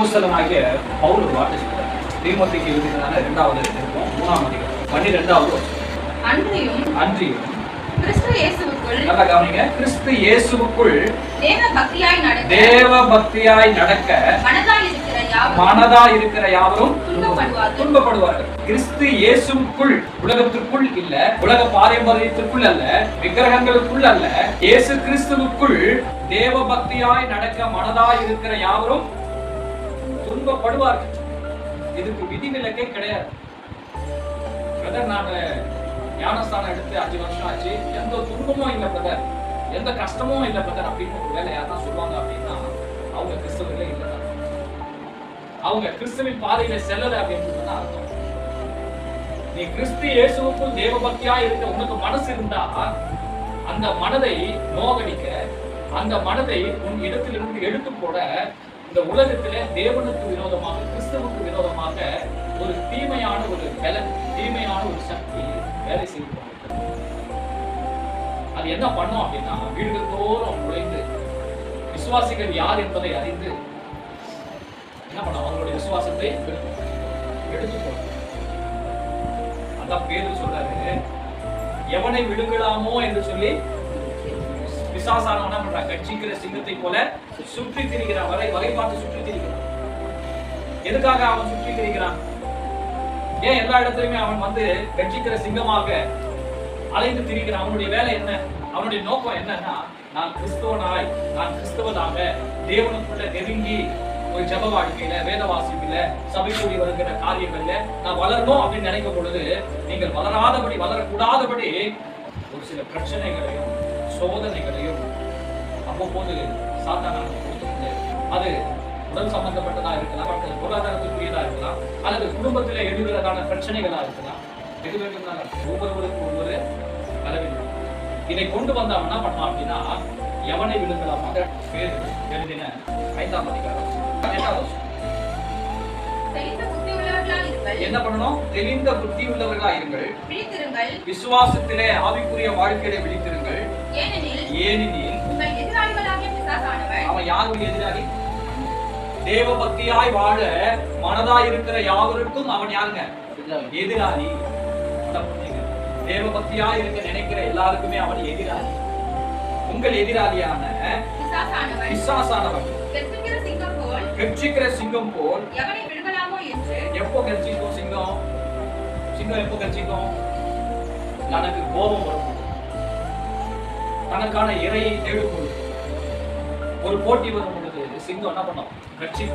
அப்போஸ்தலனாகிய பவுல் ஒரு வார்த்தை சொல்றார் தீமோத்தேயுக்கு எழுதினதான இரண்டாவது இருக்கும் மூணாம் அதிகாரம் பன்னிரெண்டாவது. அன்றியும் அன்றியும் கிறிஸ்து இயேசுவுக்குள் நல்லா கவனிங்க கிறிஸ்து இயேசுவுக்குள் தேவ பக்தியாய் நடக்க தேவ பக்தியாய் நடக்க மனதாய் இருக்கிற யாவரும் மனதா இருக்கிற யாவரும் துன்பப்படுவார்கள். துன்பப்படுவார்கள் கிறிஸ்து இயேசுவுக்குள் உலகத்திற்குள் இல்ல உலக பாரம்பரியத்திற்குள் அல்ல விக்கிரகங்களுக்குள் அல்ல இயேசு கிறிஸ்துவுக்குள் தேவ பக்தியாய் நடக்க மனதாய் இருக்கிற யாவரும் துன்பப்படுவார்கள் இதுக்கு விதிவிலக்கே கிடையாது. பிரதர் நான் ஞானஸ்தானம் எடுத்து அஞ்சு வருஷம் ஆச்சு. எந்த துன்பமும் இல்லை பிரதர். எந்த கஷ்டமும் இல்லை பிரதர் அப்படின்னு ஒரு வேலை யாரா சொல்லுவாங்க அப்படின்னா அவங்க கிறிஸ்தவர்களே இல்லை அவங்க கிறிஸ்துவின் பாதையில செல்லல அப்படின்னு அர்த்தம். நீ கிறிஸ்து இயேசுவுக்குள் தேவபக்தியா இருக்க உனக்கு மனசு இருந்தா அந்த மனதை நோகடிக்க அந்த மனதை உன் இடத்திலிருந்து எடுத்து போட இந்த உலகத்திலே தேவனுக்கு விரோதமாக கிறிஸ்துவுக்கு விரோதமாக ஒரு தீமையான ஒரு பலன் தீமையான ஒரு சக்தி வேலை செய்து அது என்ன பண்ணும் அப்படின்னா வீடுகள் தோறும் நுழைந்து விசுவாசிகள் யார் என்பதை அறிந்து என்ன பண்ணும்? அவங்களுடைய விசுவாசத்தை எடுத்து போடும். அதான் பேரு சொல்றாரு எவனை விழுங்கலாமோ என்று சொல்லி பிசாசானவன் என்ன பண்றான் கட்சிக்கிற சிங்கத்தை போல சுற்றி திரிகிறான் வரை வகை பார்த்து சுற்றி திரிகிறான். எதுக்காக அவன் சுற்றி திரிகிறான்? ஏன் எல்லா இடத்துலயுமே அவன் வந்து கட்சிக்கிற சிங்கமாக அலைந்து திரிகிறான்? அவனுடைய வேலை என்ன? அவனுடைய நோக்கம் என்னன்னா நான் கிறிஸ்தவனாய் நான் கிறிஸ்தவனாக தேவனுக்குள்ள நெருங்கி ஒரு ஜப வாழ்க்கையில வேத வாசிப்புல சபை கூடி வருகிற காரியங்கள்ல நான் வளரணும் அப்படின்னு நினைக்கும் பொழுது நீங்கள் வளராதபடி வளரக்கூடாதபடி ஒரு சில பிரச்சனைகளையும் சோதனைகளையும் அவ்வப்போது சாத்தான அது உடல் சம்பந்தப்பட்டதா இருக்கலாம் அல்லது பொருளாதாரத்துக்குரியதா இருக்கலாம் அல்லது குடும்பத்திலே எழுதுறதான பிரச்சனைகளா இருக்கலாம் எது வேண்டும்னாலும் ஒவ்வொருவருக்கு ஒவ்வொரு அளவில் இதை கொண்டு வந்தா என்ன பண்ணலாம் அப்படின்னா எவனை விழுங்கலாமாக பேர் எழுதின ஐந்தாம் அதிகாரம். எட்டாவது என்ன பண்ணணும்? தெளிந்த புத்தி உள்ளவர்களா இருங்கள். விசுவாசத்திலே ஆவிக்குரிய வாழ்க்கையில விழித்திருங்கள். ஏனெனில் அவன் யாருடைய எதிராளி? தேவ பக்தியாய் வாழ மனதாய் இருக்கிற யாவருக்கும் அவன் யாருங்க? எதிராளி. அதான் புரிஞ்சுங்க. தேவ பக்தியாய் இருக்க நினைக்கிற எல்லாருக்குமே அவன் எதிராளி. உங்கள் எதிராளியான பிசாசானவன் கட்சிக்கிற சிங்கம் போல் எப்போ கட்சிக்கும் சிங்கம்? சிங்கம் எப்போ கட்சிக்கும் தனக்கு கோபம் வரும். தனக்கான இறையை தேடும் பொழுது ஒரு போட்டி வரும் பொழுது சிங்கம் என்ன பண்ணும்? கட்சி.